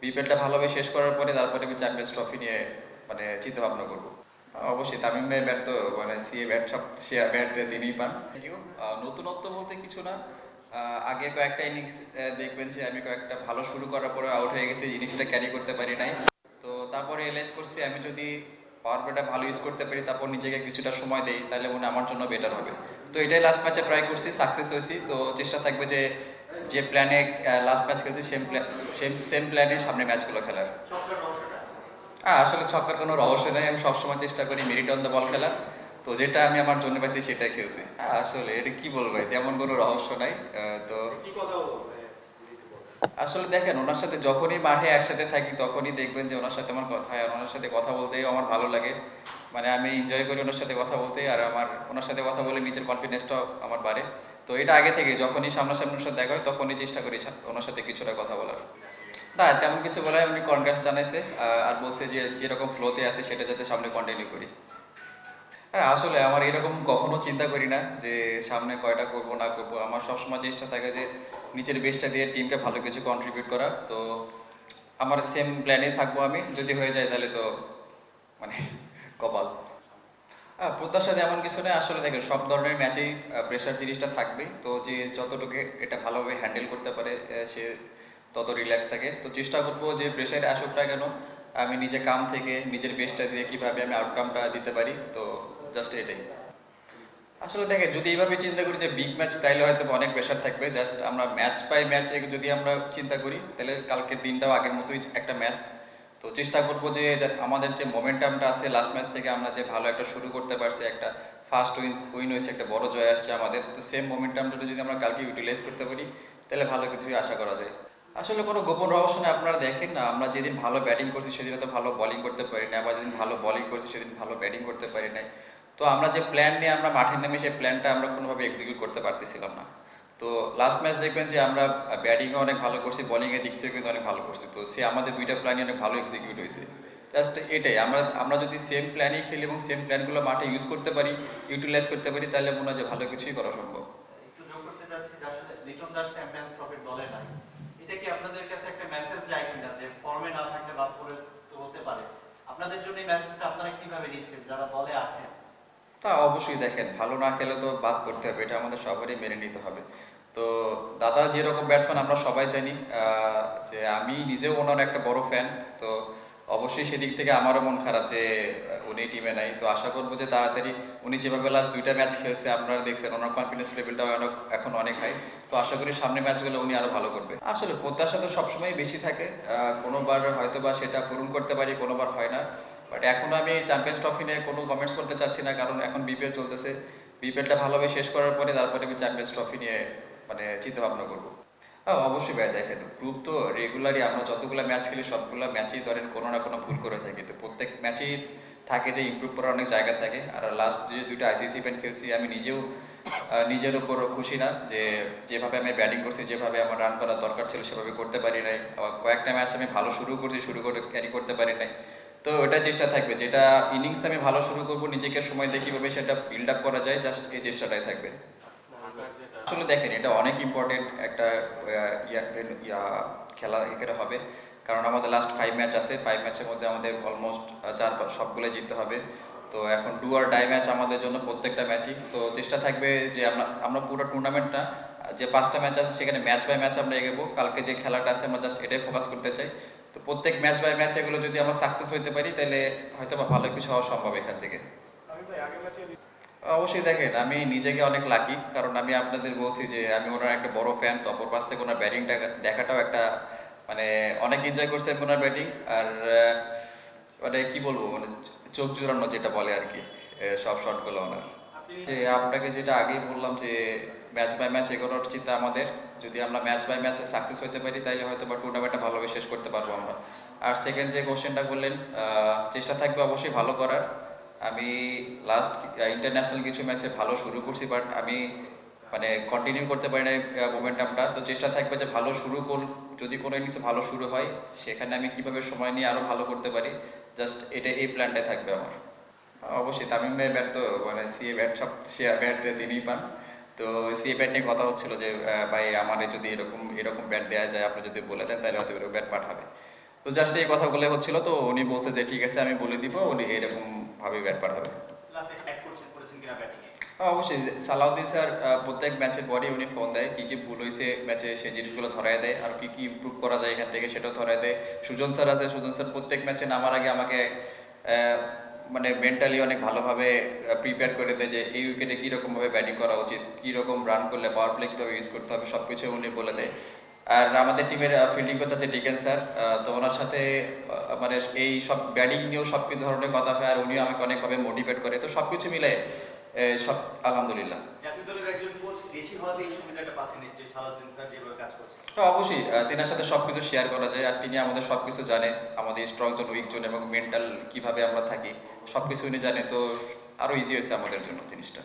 বিপিএলটা ভালোভাবে শেষ করার পরে তারপরে আমি চ্যাম্পিয়ন্স ট্রফি নিয়ে মানে চিন্তা ভাবনা করব অবশ্যই তামিম ভাই ব্যাট তো মানে সিএ ব্যাট সব শেয়ার ব্যাট তিনিই পান। নতুনত্ব বলতে কিছু না। আগে কয়েকটা ইনিংস দেখবেন যে আমি কয়েকটা ভালো শুরু করার পরে আউট হয়ে গেছি ইনিংসটা ক্যারি করতে পারি নাই। তো তারপরে রিয়েলাইজ করছি আমি যদি পাওয়ার প্লেটা ভালো ইউজ করতে পারি, তারপর নিজেকে কিছুটা সময় দেই, তাহলে মনে আমার জন্য বেটার হবে। তো এটাই লাস্ট ম্যাচে ট্রাই করছি সাকসেস হয়েছি। তো চেষ্টা থাকবে যে যে প্ল্যানে লাস্ট ম্যাচ খেলছি সেম সেম সেম প্ল্যানে সামনে ম্যাচগুলো খেলার। হ্যাঁ আসলে ছক্কার কোনো রহস্য নেই আমি সবসময় চেষ্টা করি মেরিট অন দ্য বল খেলা তো যেটা আমি আমার জন্য পাইছি সেটাই খেলছি। হ্যাঁ, আসলে এটা কি বলব ভাই, তেমন কোনো রহস্য নাই। তো আসলে দেখেন ওনার সাথে যখনই মাঠে একসাথে থাকি তখনই দেখবেন যে ওনার সাথে আমার কথা হয় আর ওনার সাথে কথা বলতেই আমার ভালো লাগে। মানে আমি এনজয় করি ওনার সাথে কথা বলতে আর আমার ওনার সাথে কথা বলে নিজের কনফিডেন্সটাও আমার বাড়ে। তো এটা আগে থেকে, যখনই সামনাসামনি সাথে দেখা হয়, তখনই চেষ্টা করি ওনার সাথে কিছুটা কথা বলার। না, তেমন কিছু বলায় উনি কনগ্রেস জানাইছে আর বলছে যে যেরকম ফ্লোতে আছে সেটা যাতে সামনে কন্টিনিউ করি। হ্যাঁ আসলে আমার এরকম কখনো চিন্তা করি না যে সামনে কয়টা করব, না করব। আমার সবসময় চেষ্টা থাকে যে নিজের বেস্টটা দিয়ে টিমকে ভালো কিছু কন্ট্রিবিউট করা। তো আমার সেম প্ল্যানে থাকব আমি। যদি হয়ে যায় তাহলে তো মানে কপাল। প্রত্যাশা এমন কিছু নেই। আসলে দেখেন, সব ধরনের ম্যাচেই প্রেশার জিনিসটা থাকবে। তো যে যতটুকু এটা ভালোভাবে হ্যান্ডেল করতে পারে সে তত রিল্যাক্স থাকে। তো চেষ্টা করব যে প্রেশার আসুক না কেন, আমি নিজে কাম থেকে, নিজের বেস্টটা দিয়ে কীভাবে আমি আউটকামটা দিতে পারি। তো জাস্ট এটাই। আসলে দেখেন, যদি এইভাবে চিন্তা করি যে বিগ ম্যাচ তাইলে হয়তো অনেক প্রেশার থাকবে। জাস্ট আমরা ম্যাচ বাই ম্যাচ যদি আমরা চিন্তা করি তাহলে কালকের দিনটাও আগের মতোই একটা ম্যাচ তো চেষ্টা করব যে আমাদের যে মোমেন্টামটা আছে লাস্ট ম্যাচ থেকে আমরা যে ভালো একটা শুরু করতে পারছি, একটা ফার্স্ট উইন উইন হয়েছে, একটা বড় জয় আসছে আমাদের। তো সেম মোমেন্টামটা যদি আমরা কালকে ইউটিলাইজ করতে পারি, তাহলে ভালো কিছুই আশা করা যায়। আসলে কোনো গোপন রহস্য নেই আপনারা দেখেন না, আমরা যেদিন ভালো ব্যাটিং করছি সেদিন তো ভালো বলিং করতে পারি না আবার যেদিন ভালো বলিং করছি সেদিন ভালো ব্যাটিং করতে পারি না তো আমরা যে প্ল্যান নিয়ে আমরা মাঠে নেমে সেই প্ল্যানটা আমরা কোনোভাবে এক্সিকিউট করতে পারতেছিলাম না। তো লাস্ট ম্যাচ দেখবেন যে আমরা ব্যাটিংয়ে অনেক ভালো করছি বলিংয়ের দিক থেকে কিন্তু অনেক ভালো করছি। তো সে আমাদের দুইটা প্ল্যানই অনেক ভালো এক্সিকিউট হয়েছে। জাস্ট এটাই আমরা আমরা যদি সেম প্ল্যানই খেলি এবং সেম প্ল্যানগুলো মাঠে ইউজ করতে পারি ইউটিলাইজ করতে পারি তাহলে মনে হয় যে ভালো কিছুই করা সম্ভব। একটু যোগ করতে যাচ্ছি যে আসলে লিটন দাস চ্যাম্পিয়ন্স ট্রফির দলে নাই। এটা কি আপনাদের কাছে একটা মেসেজ যায় কিনা যে ফর্মে না থাকলে বাদ পড়ে তো হতে পারে? আপনাদের জন্য এই মেসেজটা আপনারা কীভাবে নিচ্ছেন যারা দলে আছেন? তা অবশ্যই দেখেন ভালো না খেলে তো বাদ করতে হবে এটা আমাদের সবারই মেনে নিতে হবে। তো দাদা যেরকম ব্যাটসম্যান আমরা সবাই জানি যে আমি নিজেও ওনার একটা বড় ফ্যান তো অবশ্যই সেদিক থেকে আমারও মন খারাপ যে উনি টিমে নাই। তো আশা করব যে তাড়াতাড়ি উনি যেভাবে লাস্ট দুইটা ম্যাচ খেলছে, আপনারা দেখছেন, ওনার কনফিডেন্স লেভেলটাও অনেক, এখন অনেক হাই তো আশা করি সামনে ম্যাচগুলো উনি আরও ভালো করবে। আসলে প্রত্যাশা তো সবসময় বেশি থাকে কোনোবার হয়তো বা সেটা পূরণ করতে পারি, কোনোবার হয় না। বাট এখন আমি চ্যাম্পিয়ন্স ট্রফি নিয়ে কোনো কমেন্টস করতে চাচ্ছি না, কারণ এখন বিপিএল চলতেছে। বিপিএলটা ভালোভাবে শেষ করার পরে তারপরে আমি চ্যাম্পিয়ন্স ট্রফি নিয়ে মানে চিন্তা ভাবনা করব অবশ্যই ভাই, দেখেন গ্রুপ তো রেগুলারই আমরা যতগুলো ম্যাচ খেলি, সবগুলো ম্যাচেই ধরেন কোনো না কোনো ভুল করে থাকি। তো প্রত্যেক ম্যাচেই থাকে যে ইমপ্রুভ করার অনেক জায়গা থাকে। আর লাস্ট যে দুইটা আইসিসি ইভেন্ট খেলছি, আমি নিজেও নিজের উপর খুশি না যে যেভাবে আমি ব্যাটিং করছি, যেভাবে আমার রান করার দরকার ছিল, সেভাবে করতে পারি নাই। আবার কয়েকটা ম্যাচ আমি ভালো শুরু করছি, শুরু করে ক্যারি করতে পারি নাই। তো ওটা চেষ্টা থাকবে, যেটা ইনিংস আমি ভালো শুরু করব, নিজেকে সময় দিয়ে কীভাবে সেটা বিল্ড আপ করা যায় জাস্ট এই চেষ্টাটাই থাকবে। আসলে দেখেন, এটা অনেক ইম্পর্টেন্ট একটা খেলা এখানে হবে। কারণ আমাদের লাস্ট ফাইভ ম্যাচ আছে ফাইভ ম্যাচের মধ্যে আমাদের অলমোস্ট চার পাঁচ সবগুলো জিততে হবে। তো এখন ডু আর ডাই ম্যাচ আমাদের জন্য প্রত্যেকটা ম্যাচই তো চেষ্টা থাকবে যে আমরা আমরা পুরো টুর্নামেন্টটা যে পাঁচটা ম্যাচ আছে সেখানে ম্যাচ বাই ম্যাচ আমরা এগোবো। কালকে যে খেলাটা আছে, আমরা জাস্ট এটাই ফোকাস করতে চাই। তো প্রত্যেক ম্যাচ বাই ম্যাচ এগুলো যদি আমরা সাকসেস হইতে পারি, তাহলে হয়তো বা ভালো কিছু হওয়া সম্ভব এখান থেকে। অবশ্যই দেখেন আমি নিজেকে অনেক লাকি কারণ আমি আপনাদের বলছি যে আমি ওনার একটা বড় ফ্যান তো অপর পাশ থেকে ওনার ব্যাটিংটা দেখাটাও একটা মানে অনেক এনজয় করছে ওনার ব্যাটিং আর মানে কি বলব মানে চোখ জুড়ানো যেটা বলে আর কি সব শটগুলো ওনার। যে আপনাকে যেটা আগেই বললাম যে ম্যাচ বাই ম্যাচ এগোনোর চিন্তা আমাদের যদি আমরা ম্যাচ বাই ম্যাচে সাকসেস হতে পারি তাহলে হয়তো বা টুর্নামেন্টটা ভালোভাবে শেষ করতে পারব আমরা। আর সেকেন্ড যে কোশ্চেনটা আহ, চেষ্টা থাকবে অবশ্যই ভালো করার। আমি লাস্ট ইন্টারন্যাশনাল কিছু ম্যাচে ভালো শুরু করছি বাট আমি মানে কন্টিনিউ করতে পারি না মোমেন্টামটা তো চেষ্টা থাকবে যে ভালো শুরু কর যদি কোনো ইনিংসে ভালো শুরু হয়, সেখানে আমি কীভাবে সময় নিয়ে আরও ভালো করতে পারি জাস্ট এটা এই প্ল্যানটাই থাকবে আমার। অবশ্যই, তামিম ভাই ব্যাট তো মানে সিএ ব্যাট সব শেয়ার ব্যাট তিনিই পান। তো সিএ ব্যাট নিয়ে কথা হচ্ছিল যে ভাই, আমার যদি এরকম এরকম ব্যাট দেওয়া যায়, আপনি যদি বলে দেন, তাহলে হয়তো ব্যাট পাঠাবে। তো জাস্ট এই কথাগুলো হচ্ছিল, তো উনি বলছে যে, ঠিক আছে, আমি বলে দিব। উনি এরকম ভাবে ব্যাটিং এ হ্যাঁ, অবশ্যই। সালাউদ্দিন স্যার প্রত্যেক ম্যাচের পরই উনি ফোন দেয় কি কি ভুল হয়েছে ম্যাচে সেই জিনিসগুলো ধরায় দেয় আর কি কি ইমপ্রুভ করা যায় এখান থেকে সেটাও ধরায় দেয়। সুজন স্যার আছে সুজন স্যার প্রত্যেক ম্যাচে নামার আগে আমাকে মানে মেন্টালি অনেক ভালোভাবে প্রিপেয়ার করে দেয় যে এই উইকেটে কীরকমভাবে ব্যাটিং করা উচিত কীরকম রান করলে পাওয়ার প্লে কীভাবে ইউজ করতে হবে সব কিছু উনি বলে দেয়। আর আমাদের টিমের ফিল্ডিং কোচ আছে ডিকেন স্যার তো ওনার সাথে মানে এই সব ব্যাটিং নিয়েও সব কিছু ধরনের কথা হয় আর উনিও আমাকে অনেকভাবে মোটিভেট করে। তো সব কিছু মিলে সব আলহামদুলিল্লাহ। অবশ্যই তিনার সাথে সব কিছু শেয়ার করা যায় আর তিনি আমাদের সব কিছু জানে আমাদের স্ট্রং জোন উইক জোন এবং মেন্টাল কীভাবে আমরা থাকি সব কিছু উনি জানে তো আরও ইজি হয়েছে আমাদের জন্য জিনিসটা।